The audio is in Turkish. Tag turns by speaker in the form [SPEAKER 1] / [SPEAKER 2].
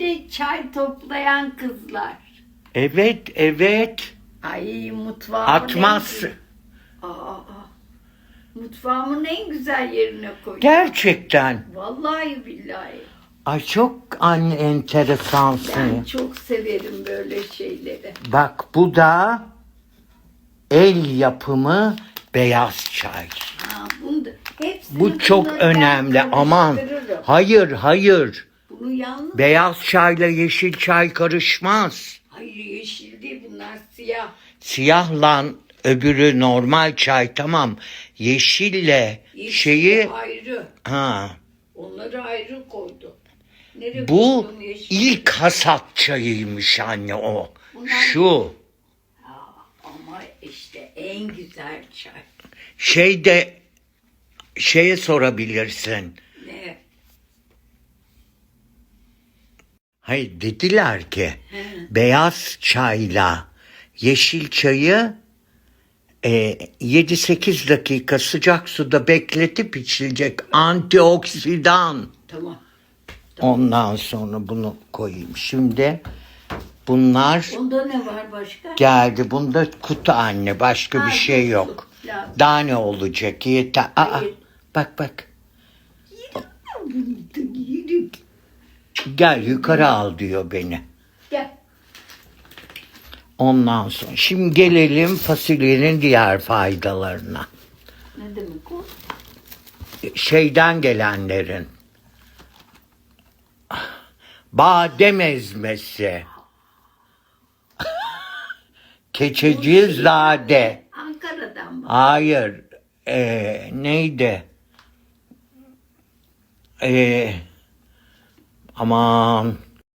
[SPEAKER 1] De çay toplayan kızlar.
[SPEAKER 2] Evet, evet.
[SPEAKER 1] Ay mutfağımın
[SPEAKER 2] Atmaz.
[SPEAKER 1] en... Aa, aa. Mutfağımın en güzel yerine koydum.
[SPEAKER 2] Gerçekten.
[SPEAKER 1] Vallahi billahi.
[SPEAKER 2] Ay çok an enteresansın.
[SPEAKER 1] Ben çok severim böyle şeyleri.
[SPEAKER 2] Bak bu da el yapımı beyaz çay.
[SPEAKER 1] Ha, bunu da,
[SPEAKER 2] Bu çok önemli. Aman. Hayır, hayır.
[SPEAKER 1] Bunu yalnız...
[SPEAKER 2] Beyaz çayla yeşil çay karışmaz.
[SPEAKER 1] Hayır yeşil değil bunlar siyah.
[SPEAKER 2] Siyahla öbürü normal çay tamam. Yeşille
[SPEAKER 1] Yeşil
[SPEAKER 2] şeyi
[SPEAKER 1] ayrı.
[SPEAKER 2] ha
[SPEAKER 1] Onları ayrı koydum. Nereye
[SPEAKER 2] bu ilk hasat çayıymış anne o.
[SPEAKER 1] Bunlar-
[SPEAKER 2] Şu
[SPEAKER 1] Ama işte en güzel çay.
[SPEAKER 2] şey de şeye sorabilirsin.
[SPEAKER 1] Ne?
[SPEAKER 2] Hayır dediler ki beyaz çayla yeşil çayı e, 7-8 dakika sıcak suda bekletip içilecek antioksidan.
[SPEAKER 1] Tamam.
[SPEAKER 2] Ondan sonra bunu koyayım. Şimdi bunlar
[SPEAKER 1] Onda ne var başka?
[SPEAKER 2] geldi. Bunda kutu anne. Başka
[SPEAKER 1] Ha,
[SPEAKER 2] bir şey
[SPEAKER 1] kutu.
[SPEAKER 2] yok.
[SPEAKER 1] Lazım.
[SPEAKER 2] Daha ne olacak? Yeter. Aa,
[SPEAKER 1] Hayır.
[SPEAKER 2] bak bak.
[SPEAKER 1] Yürü.
[SPEAKER 2] Gel yukarı al diyor beni.
[SPEAKER 1] Gel.
[SPEAKER 2] Ondan sonra. Şimdi gelelim fasulyenin diğer faydalarına.
[SPEAKER 1] Ne demek o?
[SPEAKER 2] Şeyden gelenlerin. Badem ezmesi. Keçecizade.
[SPEAKER 1] Ankara'dan bak.
[SPEAKER 2] Hayır. Ee, neydi? Ee, aman